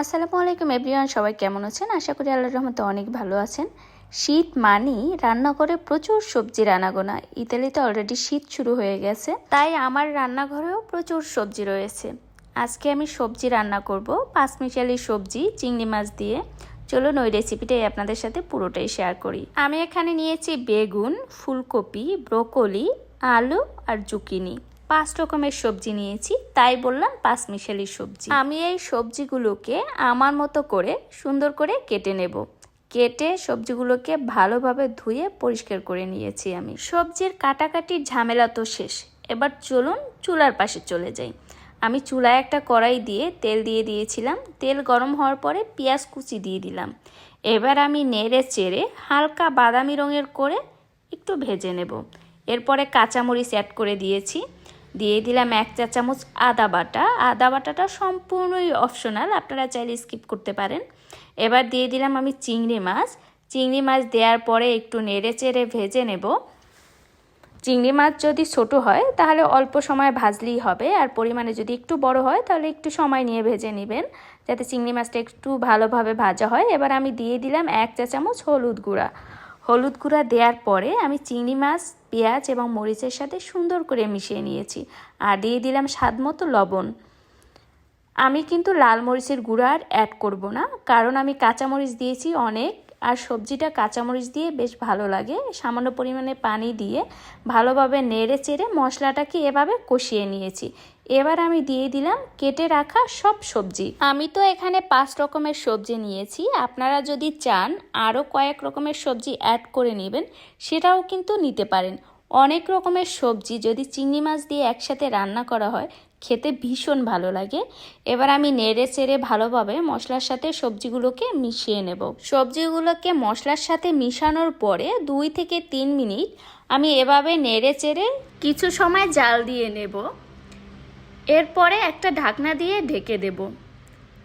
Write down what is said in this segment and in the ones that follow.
আসসালামু আলাইকুম এভরিওয়ান, সবাই কেমন আছেন? আশা করি আল্লাহর রহমতে অনেক ভালো আছেন। শীত মানেই রান্নাঘরে প্রচুর সবজি রান্নাগোনা। ইতালিতে অলরেডি শীত শুরু হয়ে গেছে, তাই আমার রান্নাঘরেও প্রচুর সবজি রয়েছে। আজকে আমি সবজি রান্না করব পাঁচমিশালি সবজি, চিংড়ি মাছ দিয়ে। চলুন ওই রেসিপিটাই আপনাদের সাথে পুরোটাই শেয়ার করি। আমি এখানে নিয়েছি বেগুন, ফুলকপি, ব্রোকলি, আলু আর জুকিনি। পাঁচ রকমের সবজি নিয়েছি, তাই বললাম পাঁচ মিশালি সবজি। আমি এই সবজিগুলোকে আমার মতো করে সুন্দর করে কেটে নেব। কেটে সবজিগুলোকে ভালোভাবে ধুয়ে পরিষ্কার করে নিয়েছি আমি। সবজির কাটাকাটির ঝামেলা তো শেষ। এবার চলুন চুলার পাশে চলে যাই। আমি চুলায় একটা কড়াই দিয়ে তেল দিয়ে দিয়েছিলাম। তেল গরম হওয়ার পরে পেঁয়াজ কুচি দিয়ে দিলাম। এবার আমি নেড়ে চেড়ে হালকা বাদামি রঙের করে একটু ভেজে নেব। এরপরে কাঁচামরিচ অ্যাড করে দিয়েছি। দিয়ে দিলাম এক চা চামচ আদা বাটা। আদা বাটাটা সম্পূর্ণই অপশনাল আপনারা চাইলে স্কিপ করতে পারেন। এবার দিয়ে দিলাম আমি চিংড়ি মাছ। চিংড়ি মাছ দেওয়ার পরে একটু নেড়ে চেড়ে ভেজে নেব। চিংড়ি মাছ যদি ছোট হয়, তাহলে অল্প সময় ভাজলেই হবে। আর পরিমাণে যদি একটু বড় হয়, তাহলে একটু সময় নিয়ে ভেজে নেবেন, যাতে চিংড়ি মাছটা একটু ভালোভাবে ভাজা হয়। এবার আমি দিয়ে দিলাম এক চা চামচ হলুদ গুঁড়া। হলুদ গুঁড়া দেওয়ার পরে আমি চিংড়ি মাছ, পেঁয়াজ এবং মরিচের সাথে সুন্দর করে মিশিয়ে নিয়েছি আর দিয়ে দিলাম স্বাদ মতো লবণ। আমি কিন্তু লাল মরিচের গুঁড়া আর অ্যাড করব না, কারণ আমি কাঁচামরিচ দিয়েছি অনেক আর সবজিটা কাঁচামরিচ দিয়ে বেশ ভালো লাগে। সামান্য পরিমাণে পানি দিয়ে ভালোভাবে নেড়ে চেড়ে মশলাটাকে এভাবে কষিয়ে নিয়েছি। এবার আমি দিয়ে দিলাম কেটে রাখা সব সবজি। আমি তো এখানে পাঁচ রকমের সবজি নিয়েছি। আপনারা যদি চান আরও কয়েক রকমের সবজি অ্যাড করে নেবেন, সেটাও কিন্তু নিতে পারেন। অনেক রকমের সবজি যদি চিংড়ি মাছ দিয়ে একসাথে রান্না করা হয়, খেতে ভীষণ ভালো লাগে। এবার আমি নেড়ে চেড়ে ভালোভাবে মশলার সাথে সবজিগুলোকে মিশিয়ে নেব। সবজিগুলোকে মশলার সাথে মিশানোর পরে দুই থেকে তিন মিনিট আমি এভাবে নেড়ে চেড়ে কিছু সময় জাল দিয়ে নেব। এরপরে একটা ঢাকনা দিয়ে ঢেকে দেব।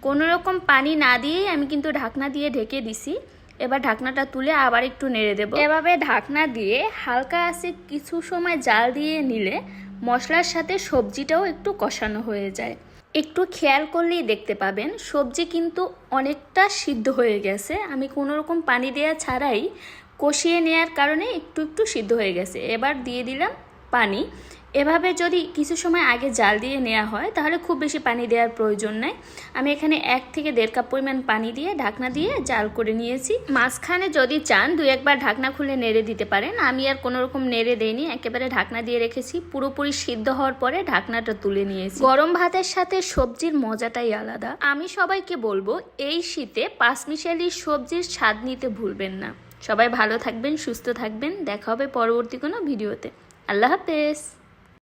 কোনো রকম পানি না দিয়েই আমি কিন্তু ঢাকনা দিয়ে ঢেকে দিছি। এবার ঢাকনাটা তুলে আবার একটু নেড়ে দেব। এভাবে ঢাকনা দিয়ে হালকা আছে কিছু সময় জাল দিয়ে নিলে মশলার সাথে সবজিটাও একটু কষানো হয়ে যায়। একটু খেয়াল করলেই দেখতে পাবেন, সবজি কিন্তু অনেকটা সিদ্ধ হয়ে গেছে। আমি কোনো রকম পানি দেওয়া ছাড়াই কষিয়ে নেওয়ার কারণে একটু একটু সিদ্ধ হয়ে গেছে। এবার দিয়ে দিলাম পানি। এভাবে যদি কিছু সময় আগে জাল দিয়ে নেওয়া হয়, তাহলে খুব বেশি পানি দেওয়ার প্রয়োজন নেই। আমি এখানে এক থেকে দেড় কাপ পরিমাণ পানি দিয়ে ঢাকনা দিয়ে জাল করে নিয়েছি। মাঝখানে যদি চান, দুই একবার ঢাকনা খুলে নেড়ে দিতে পারেন। আমি আর কোনো রকম নেড়ে দেইনি, একেবারে ঢাকনা দিয়ে রেখেছি। পুরোপুরি সিদ্ধ হওয়ার পরে ঢাকনাটা তুলে নিয়েছি। গরম ভাতের সাথে সবজির মজাটাই আলাদা। আমি সবাইকে বলব, এই শীতে পাঁচমিশালি সবজির স্বাদ নিতে ভুলবেন না। সবাই ভালো থাকবেন, সুস্থ থাকবেন। দেখা হবে পরবর্তী কোনো ভিডিওতে। আল্লাহ হাফেজ।